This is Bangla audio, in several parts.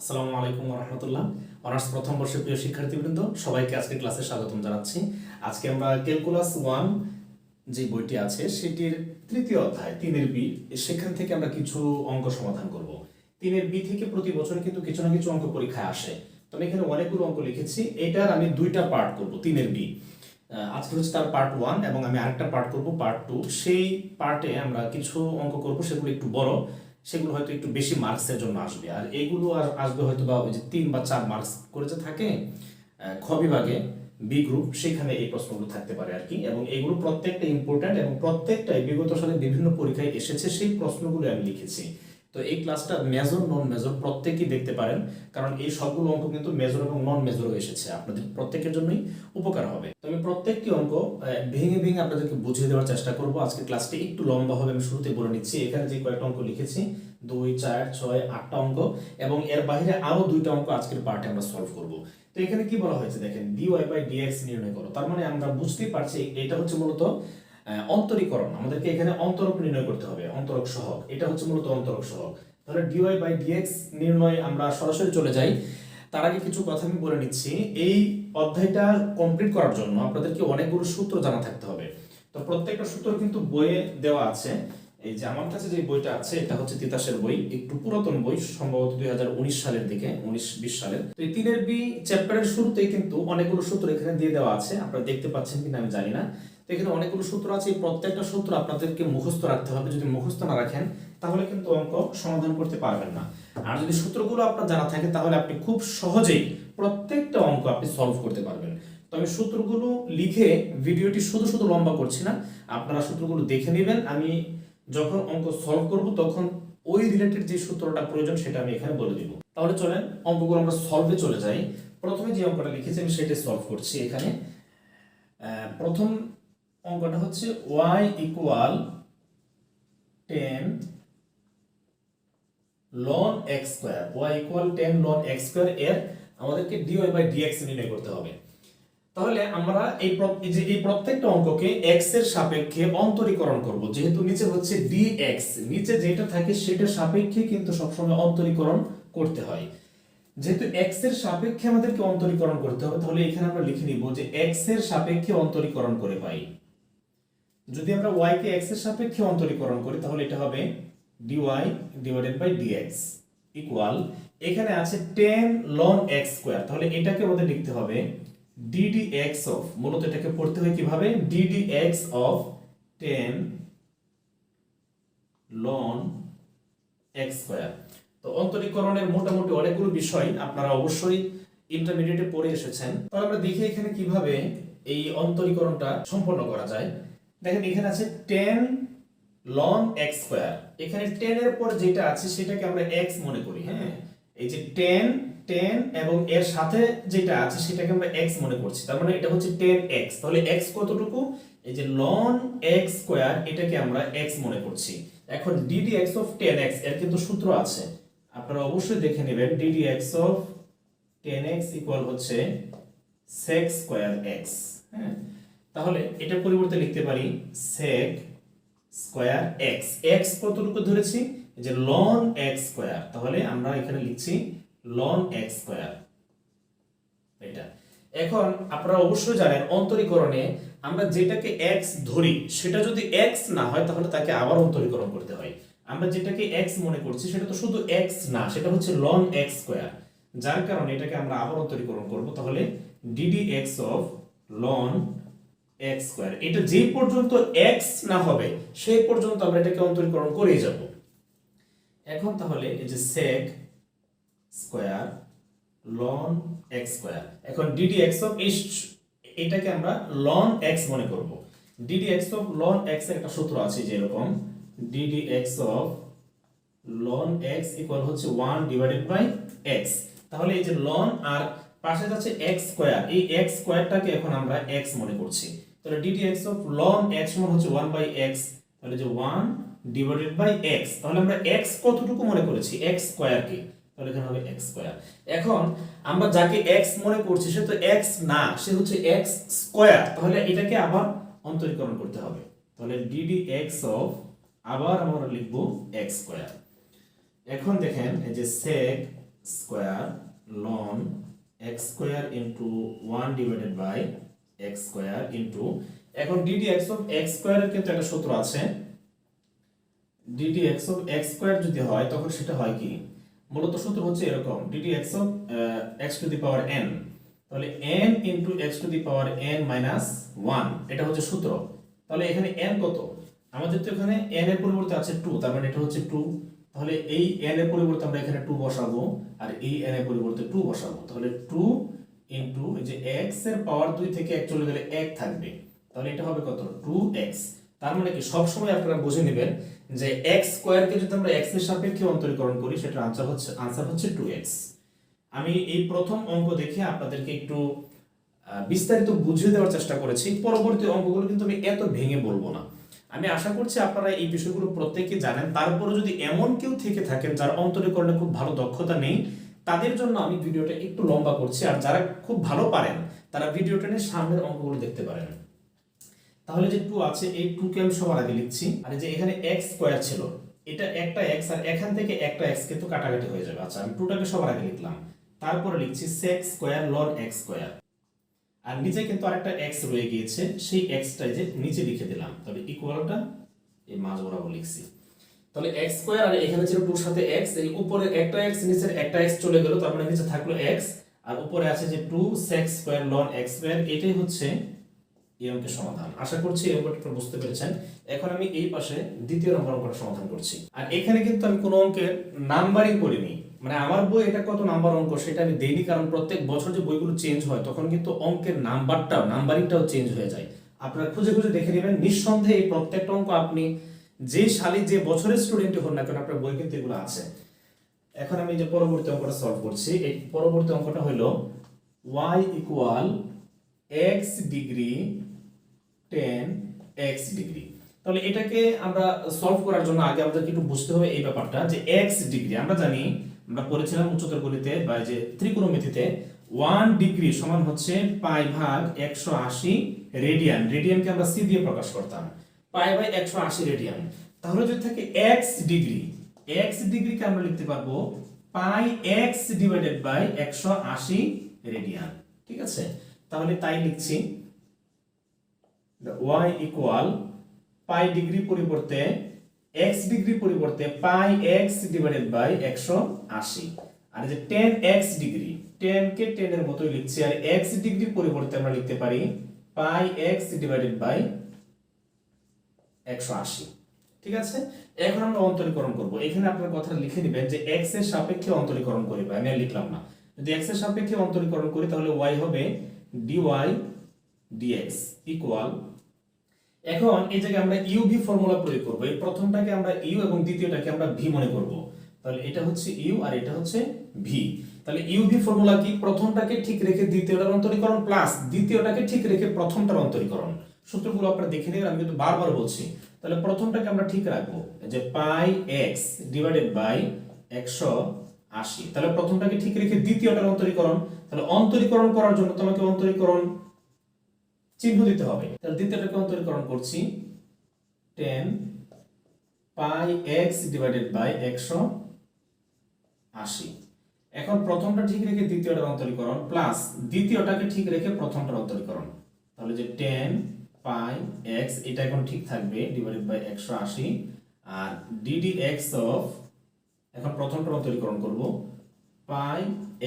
আসসালামু আলাইকুম রহমতুল্লাহ অনার্স প্রথম বর্ষের প্রিয় শিক্ষার্থীবৃন্দ, সবাইকে আজকে ক্লাসে স্বাগতম জানাচ্ছি। আজকে আমরা ক্যালকুলাস ওয়ান যে বইটি আছে, সেটির তৃতীয় অধ্যায়, তিনের বি, সেখান থেকে আমরা কিছু অঙ্ক সমাধান করব। তিনের বি থেকে প্রতি বছর কিন্তু কিছু না কিছু অঙ্ক পরীক্ষায় আসে। তো আমি এখানে অনেকগুলো অঙ্ক লিখেছি, এটার আমি দুইটা পার্ট করব, তিনের বি। আজকে হচ্ছে তার পার্ট ওয়ান, এবং আমি আরেকটা পার্ট করব, পার্ট টু। সেই পার্টে আমরা কিছু অঙ্ক করব, সেগুলো একটু বড়। সেগুলো হয়তো একটু বেশি মার্কসের জন্য আসবে। আর এগুলো আর আসবে হয়তো বা ওই যে তিন বা চার মার্কস করে যে থাকে খ বিভাগে বি গ্রুপ সেখানে এই প্রশ্নগুলো থাকতে পারে আর কি। এবং এগুলো প্রত্যেকটা ইম্পর্ট্যান্ট এবং প্রত্যেকটাই বিগত সালে বিভিন্ন পরীক্ষায় এসেছে, সেই প্রশ্নগুলো আমি লিখেছি। তো এই ক্লাসটা মেজর নন মেজর প্রত্যেকেই দেখতে পারেন। কারণ এই সবগুলো অঙ্ক কিন্তু মেজর এবং নন মেজরও এসেছে। আপনাদের প্রত্যেকের জন্যই উপকার হবে। তো আমি প্রত্যেকটি অঙ্ক ভেঙে ভেঙে আপনাদেরকে বুঝিয়ে দেওয়ার চেষ্টা করব। আজকে ক্লাসটি একটু লম্বা হবে, আমি শুরুতে বলে নিচ্ছি। এখানে যে কয়েকটা অঙ্ক লিখেছি, দুই, চার, ছয়, আটটা অঙ্ক এবং এর বাইরে আরও দুইটা অঙ্ক আজকের পার্টে আমরা সলভ করব। তো এখানে কি বলা হয়েছে দেখেন ডিওয়াই বাই ডিএক্স নির্ণয় করো। তার মানে আমরা বুঝতেই পারছি, এটা হচ্ছে মূলত অন্তরীকরণ। আমাদেরকে এখানে অন্তরক নির্ণয় করতে হবে, অন্তরক সহগ। এটা হচ্ছে মূলত অন্তরক সহগ। তাহলে ডিওয়াই বাই ডিএক্স নির্ণয় আমরা সরাসরি চলে যাই। তার আগে কিছু কথা আমি বলে নিচ্ছি। এই অধ্যায়টা কমপ্লিট করার জন্য আপনাদেরকে অনেকগুলো সূত্র জানা থাকতে হবে। তো প্রত্যেকটা সূত্র কিন্তু বইয়ে দেওয়া আছে। এই যে আমার কাছে যে বইটা আছে, এটা হচ্ছে তিতাসের বই। একটু পুরাতন বই, সম্ভবত দুই হাজার উনিশ সালের দিকে, উনিশ, বিশ সালের। তো এই তিনের বি চ্যাপ্টারের শুরুতেই কিন্তু অনেকগুলো সূত্র এখানে দিয়ে দেওয়া আছে। আপনারা দেখতে পাচ্ছেন কিনা আমি জানি না। তো এখানে অনেকগুলো সূত্র আছে প্রত্যেকটা সূত্র আপনাদেরকে মুখস্থ রাখতে হবে। যদি মুখস্থ না রাখেন, তাহলে কিন্তু অঙ্ক সমাধান করতে পারবেন না। আর যদি সূত্রগুলো আপনার জানা থাকে, তাহলে আপনি খুব সহজেই প্রত্যেকটা অঙ্ক আপনি সলভ করতে পারবেন। তো আমি সূত্রগুলো লিখে ভিডিওটি শুধু শুধু লম্বা করছি না, আপনারা সূত্রগুলো দেখে নেবেন। আমি যখন অঙ্ক সলভ করব, তখন ওই রিলেটেড যে সূত্রটা প্রয়োজন, সেটা আমি এখানে বলে দিব। তাহলে চলেন, অঙ্কগুলো আমরা সলভে চলে যাই। প্রথমে যে অঙ্কটা লিখেছি, আমি সেটাই সলভ করছি এখানে। প্রথম অঙ্কটা হচ্ছে y equal ten loan x square y equal tan loan x square এর আমাদেরকে ডিওয়াই বাই ডিএক্স নির্ণয় করতে হবে। তাহলে আমরা এই যে এই প্রত্যেকটা অঙ্ককে x এর সাপেক্ষে অন্তরীকরণ করব। যেহেতু নিচে হচ্ছে dx, নিচে যেটা থাকে সেটার সাপেক্ষে কিন্তু সবসময় অন্তরীকরণ করতে হয়। যেহেতু x এর সাপেক্ষে আমাদেরকে অন্তরীকরণ করতে হবে, তাহলে এখানে আমরা লিখে নিব যে x এর সাপেক্ষে অন্তরীকরণ করে পাই। যদি আমরা y কে x এর সাপেক্ষে অন্তরীকরণ করি, তাহলে এটা হবে dy divided by dx equal এখানে আছে 10 ln x স্কয়ার তাহলে এটাকে আমাদের লিখতে হবে ddx অফ মূলত এটাকে পড়তে হয় কীভাবে? ddx of 10 ln x square তো অন্তরীকরণের মোটামুটি অনেকগুলো বিষয় আপনারা অবশ্যই ইন্টারমিডিয়েটে পড়ে এসেছেন। তাহলে আমরা দেখি এখানে কীভাবে এই অন্তরীকরণটা সম্পন্ন করা যায়। দেখেন, এখানে আছে 10 ln x স্কয়ার এখানে 10 এর পর যেটা আছে, সেটাকে আমরা x মনে করি হ্যাঁ? এই যে 10 10 এবং এর সাথে যেটা আছে, সেটাকে আমরা x মনে করছি। তার মানে এটা হচ্ছে 10x তাহলে x কতটুকু? এই যে ln x স্কয়ার এটাকে আমরা x মনে করছি। এখন ddx of 10x এর কিন্তু সূত্র আছে। আপনারা অবশ্যই দেখে নেবেন ddx of 10x ইকুয়াল হচ্ছে sec স্কয়ার x হ্যাঁ? তাহলে এটার পরিবর্তে লিখতে পারি sec স্কয়ার x x কতটুকু ধরেছি? যে ln x স্কয়ার তাহলে আমরা এখানে লিখছি ln x স্কয়ার এটা। এখন আপনারা অবশ্যই জানেন, অন্তরীকরণে আমরা যেটাকে x ধরি, সেটা যদি x না হয়, তাহলে তাকে আবার অন্তরীকরণ করতে হয়। আমরা যেটাকে x মনে করছি, সেটা তো শুধু x না, সেটা হচ্ছে ln x স্কয়ার যার কারণে এটাকে আমরা আবার অন্তরীকরণ করব, তাহলে ddx of ln x square এটা যে পর্যন্ত x না হবে, সেই পর্যন্ত আমরা এটাকে অন্তরীকরণ করেই যাব। এখন তাহলে এই যে sec square ln x square এখন ddx অফ এটাকে আমরা ln x মনে করব। ddx অফ ln x এর একটা সূত্র আছে যে এরকম ddx of ln x equal হচ্ছে 1 ডিভাইডেড বাই x তাহলে এই যে ln আর পাশে যাচ্ছে x স্কয়ার এই x স্কয়ারটাকে এখন আমরা x মনে করছি। তাহলে ddx অফ ln x সমান হচ্ছে 1 বাই x, তাহলে যে 1 ডিভাইডেড বাই x, তাহলে আমরা x কতটুকু মনে করেছি? x স্কয়ার কে। তাহলে এখানে হবে x স্কয়ার এখন আমরা যাকে x মনে করছি, সে তো x না, সে হচ্ছে x স্কয়ার তাহলে এটাকে আবার অন্তরীকরণ করতে হবে। তাহলে ddx অফ আবার আমরা লিখব x স্কয়ার এখন দেখেন, এই যে sec square loan x square into one divided by x square into এখন d d x of x স্কোয়ারের কিন্তু একটা সূত্র আছে। D d x of x square যদি হয়, তখন সেটা হয় কি? মূলত সূত্র হচ্ছে এরকম d d x of x to the power n তাহলে n into x to the power n minus one এটা হচ্ছে সূত্র। তাহলে এখানে এন কত? আমাদের তো এখানে এন এর পরিবর্তে আছে টু তার মানে এটা হচ্ছে টু তাহলে এই এন এর পরিবর্তে আমরা এখানে টু বসাবো, আর এই এন এর পরিবর্তে টু বসাবো। তাহলে টু ইন্টু যে এক্সের পাওয়ার দুই থেকে এক চলে গেলে এক থাকবে। তাহলে এটা হবে কত? টু এক্স তার মানে কি? সব সময় আপনারা বুঝে নেবেন যে এক্স স্কোয়ারকে যদি আমরা এক্সের সাপেক্ষে অন্তরীকরণ করি, সেটার আনসার হচ্ছে আনসার হচ্ছে টু এক্স আমি এই প্রথম অঙ্ক দেখে আপনাদেরকে একটু বিস্তারিত বুঝিয়ে দেওয়ার চেষ্টা করেছি। পরবর্তী অঙ্কগুলো কিন্তু আমি এত ভেঙে বলব না। আমি আশা করছি আপনারা এই বিষয়গুলো প্রত্যেকে জানেন। তারপরে যদি এমন কেউ থেকে থাকেন যার অন্তরীকরণে খুব ভালো দক্ষতা নেই তাদের জন্য আমি ভিডিওটা একটু লম্বা করছি, আর যারা খুব ভালো পারেন, তারা ভিডিওটা নিয়ে সামনের অঙ্কগুলো দেখতে পারেন। তাহলে যে টু আছে, এই টু কে আমি সবার আগে লিখছি। আর যে এখানে এক্স স্কোয়ার ছিল, এটা একটা এক্স আর এখান থেকে একটা এক্স কিন্তু কাটাকাটি হয়ে যাবে। আচ্ছা আমি টুটাকে সবার আগে লিখলাম। তারপরে লিখছি sec square loan x square আর নিচে কিন্তু আরেকটা এক্স রয়ে গিয়েছে, সেই এক্সটাই যে নিচে লিখে দিলাম। তবে ইকুয়ালটা এই মাঝ বরাবর লিখছি। তাহলে এক্স স্কোয়ার আর এখানে ছিল টুর সাথে এক্স এই উপরে একটা এক্স নিচের একটা এক্স চলে গেল, তার মানে নিচে থাকল এক্স আর উপরে আছে যে two sec square loan x square, এটাই হচ্ছে এই অঙ্কের সমাধান। আশা করছি এই অঙ্কটা বুঝতে পেরেছেন। এখন আমি এই পাশে দ্বিতীয় নম্বর অঙ্কটা সমাধান করছি। আর এখানে কিন্তু আমি কোনো অঙ্কের নাম্বারই করিনি। মানে আমার বই এটা কত নাম্বার অঙ্ক সেটা আমি দেইনি, কারণ প্রত্যেক বছর যে বইগুলো চেঞ্জ হয়, তখন কিন্তু অঙ্কের নাম্বারটাও, নাম্বারিংটাও চেঞ্জ হয়ে যায়। আপনারা খুঁজে খুঁজে দেখে নেবেন। নিঃসন্দেহে এই প্রত্যেকটা অঙ্ক আপনি যে সালে যে বছরের স্টুডেন্টই হন না কেন, আপনার বই কিন্তু এগুলো আছে। এখন আমি যে পরবর্তী অঙ্কটা সলভ করছি। এই পরবর্তী অঙ্কটা হলো y equal x degree tan x degree তাহলে এটাকে আমরা সলভ করার জন্য আগে আমাদেরকে একটু বুঝতে হবে এই ব্যাপারটা যে এক্স ডিগ্রি আমরা জানি, আমরা পড়েছিলাম উচ্চতর গণিতে বা যে ত্রিকোণমিতিতে ওয়ান ডিগ্রি সমান হচ্ছে পাই ভাগ একশো আশি রেডিয়ান রেডিয়ানকে আমরা সি দিয়ে প্রকাশ করতাম। পাই বাই একশো আশি রেডিয়ান। তাহলে যদি থাকে এক্স ডিগ্রি এক্স ডিগ্রিকে আমরা লিখতে পারব পাই এক্স ডিভাইডেড বাই একশো আশি রেডিয়ান। ঠিক আছে? তাহলে তাই লিখছি। y ইকুয়াল পাই ডিগ্রি পরিবর্তে x ডিগ্রি পরিবর্তে পাই x ডিভাইডেড বাই একশো আশি। আর যে টেন এক্স ডিগ্রি টেন কে টেন এর মতোই লিখছি। আর x ডিগ্রি পরিবর্তে আমরা লিখতে পারি পাই x ডিভাইডেড বাই একশো আশি। ঠিক আছে? এখন আমরা অন্তরীকরণ করব। এখানে লিখে নেবেন যে এর সাপেক্ষে অন্তরীকরণ আমি আর লিখলাম না। যদি এর সাপেক্ষে অন্তরীকরণ করি, তাহলে হবে ইকুয়াল এখন এই জায়গায় আমরা ইউভি ফর্মুলা প্রয়োগ করব। এই প্রথমটাকে আমরা ইউ এবং দ্বিতীয়টাকে আমরা ভি মনে করব। তাহলে এটা হচ্ছে ইউ আর এটা হচ্ছে ভি তাহলে ইউভি ফর্মুলা কি? প্রথমটাকে ঠিক রেখে দ্বিতীয়টার অন্তরীকরণ প্লাস দ্বিতীয়টাকে ঠিক রেখে প্রথমটার অন্তরীকরণ। সূত্রগুলো আপনারা দেখে নেবেন, আমি কিন্তু বারবার বলছি। তাহলে প্রথমটাকে আমরা ঠিক রাখব যে পাই এক্স ডিভাইডেড বাই একশো আশি। তাহলে প্রথমটাকে ঠিক রেখে দ্বিতীয়টার অন্তরীকরণ, তাহলে অন্তরীকরণ করার জন্য তোমাকে অন্তরীকরণ চিহ্ন দিতে হবে। তাহলে দ্বিতীয়টাকে অন্তরীকরণ করছি, tan pi x divided by একশো আশি। এখন প্রথমটা ঠিক রেখে দ্বিতীয়টার অন্তরীকরণ, প্লাস দ্বিতীয়টাকে ঠিক রেখে প্রথমটার অন্তরীকরণ। তাহলে যে টেন পাই এক্স এটা এখন ঠিক থাকবে ডিভাইডেড বাই একশো আশি। আর ডিডি এক্স অফ এখন প্রথমটার অন্তরীকরণ করব পাই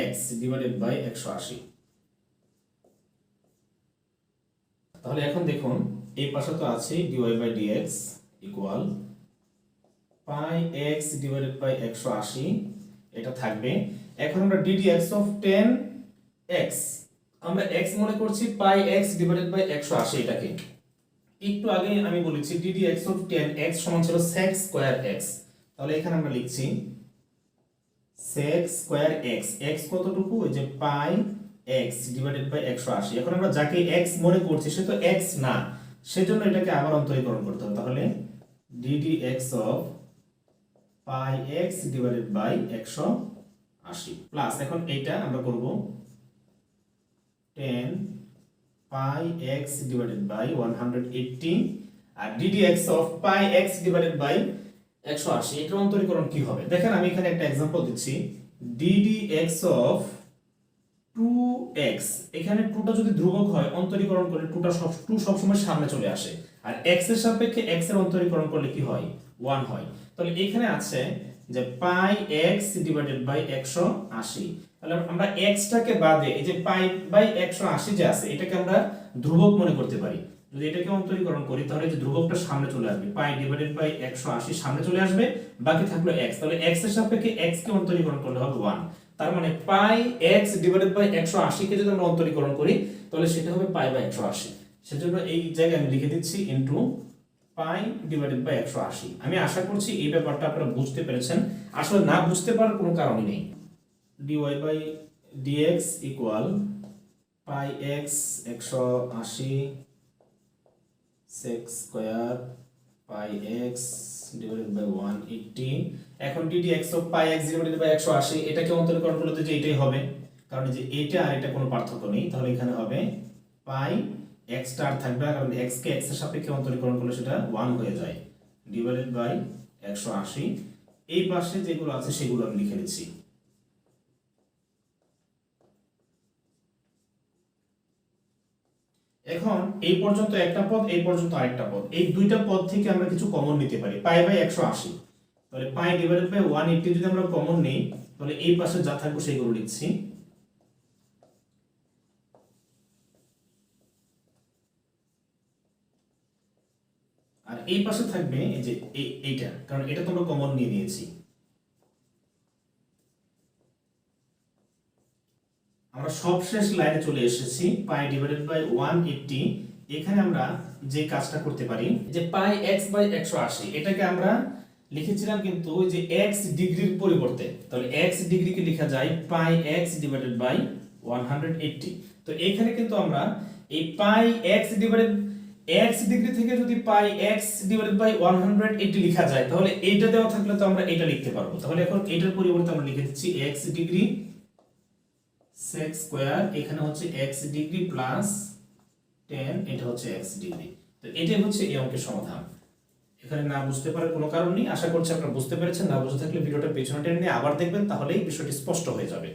এক্স ডিভাইডেড বাই একশো আশি। তাহলে এখন দেখুন, এই পাশে তো আছে d y by d x equal pi x divided by একশো আশি, এটা থাকবে। এখন আমরা d d x of tan x আমরা এক্স মনে করছি পাই এক্স ডিভাইডেড বাই একশো আশি এটাকে। একটু আগে আমি বলেছি d d x of tan x সমান ছিল সেক্স স্কোয়ার এক্স তাহলে এখানে আমরা লিখছি সেক্স স্কোয়ার এক্স এক্স কতটুকু? ওই যে পাই এক্স ডিভাইডেড বাই একশো আশি। এখন আমরা যাকে এক্স মনে করছি, সে তো এক্স না, সেজন্য এটাকে আবার অন্তরীকরণ করতে হবে। তাহলে d d x of pi x divided by একশো আশি। প্লাস এখন এইটা আমরা করব tan pi x divided by one hundred eighty R d d x of pi x divided by একশো আশি। এটার অন্তরীকরণ কি হবে? দেখেন, আমি এখানে একটা এক্সাম্পল দিচ্ছি। D d x of two x. এখানে টুটা যদি ধ্রুবক হয়, অন্তরীকরণ করলে টুটা সব টু সবসময় সামনে চলে আসে। আর এক্সের সাপেক্ষে এক্সের অন্তরীকরণ করলে কি হয়? ওয়ান হয়। তাহলে এখানে আছে যে পাই এক্স ডিভাইডেড বাই একশো আশি। তাহলে আমরা এক্সটাকে বাদে এই যে পাই বাই একশো আশি যে আছে, এটাকে আমরা ধ্রুবক মনে করতে পারি। যদি এটাকে অন্তরীকরণ করি, তাহলে যে ধ্রুবকটা সামনে চলে আসবে। পাই ডিভাইডেড বাই একশো আশি সামনে চলে আসবে, বাকি থাকল এক্স তাহলে এক্সের সাপেক্ষে এক্স কে অন্তরীকরণ করলে হবে ওয়ান তার মানে পাই এক্স ডিভাইডেড বাই একশো আশি কে যদি আমরা অন্তরীকরণ করি, তাহলে সেটা হবে পাই বাই একশো আশি। সেজন্য এই জায়গায় আমি লিখে দিচ্ছি ইন্টু পাই ডিভাইডেড বাই একশো আশি। আমি আশা করছি এই ব্যাপারটা আপনারা বুঝতে পেরেছেন। আসলে না বুঝতে পারার কোনো কারণই নেই। D y by d x equal pi x একশো আশি sec square pi x divided by one eighty এখন d d x of pi x divided by একশো আশি, এটাকে অন্তরীকরণ করলে তো যে এটাই হবে। কারণ যে এটা আর এটা কোনো পার্থক্য নেই। তাহলে এখানে হবে পাই এক্স স্টার থাকবে না, কারণ এক্স কে এক্সের সাপেক্ষে অন্তরীকরণ করলে সেটা ওয়ান হয়ে যায় ডিভাইডেড বাই একশো আশি। এই পাশে যেগুলো আছে সেগুলো আমি লিখে দিচ্ছি। এখন এই পর্যন্ত একটা পদ এই পর্যন্ত আরেকটা পদ। এই দুইটা পদ থেকে আমরা কিছু কমন নিতে পারি পাই বাই একশো আশি। তাহলে pi divided by one eighty যদি আমরা কমন নিই তাহলে এই পাশে যা থাকবে সেগুলো লিখছি আর এই পাশে থাকবে এই যে এইটা, কারণ এটা তো আমরা কমন নিয়ে নিয়েছি। আমরা সবশেষ লাইনে চলে এসেছি pi divided by one eighty এখানে আমরা যে কাজটা করতে পারি, যে পাই এক্স বাই একশো আশি, এটাকে আমরা লিখেছিলাম কিন্তু যে এক্স ডিগ্রির পরিবর্তে। তাহলে এক্স ডিগ্রিকে লেখা যায় pi x divided by one hundred eighty তো এখানে কিন্তু আমরা এই pi x divided x degree থেকে যদি pi x divided by one hundred eighty লেখা যায়, তাহলে এইটা দেওয়া থাকলে তো আমরা এটা লিখতে পারব। তাহলে এখন এটার পরিবর্তে আমরা লিখে দিচ্ছি এক্স ডিগ্রি সেক স্কোয়ার এখানে হচ্ছে এক্স ডিগ্রি প্লাস টেন এটা হচ্ছে এক্স ডিগ্রি তো এটাই হচ্ছে এই অঙ্কের সমাধান। এখানে না বুঝতে পারার কোনো কারণ নেই। আশা করছি আপনারা বুঝতে পেরেছেন। না বুঝতে থাকলে ভিডিওটা পেছনে টেনে নিয়ে আবার দেখবেন, তাহলেই বিষয়টি স্পষ্ট হয়ে যাবে।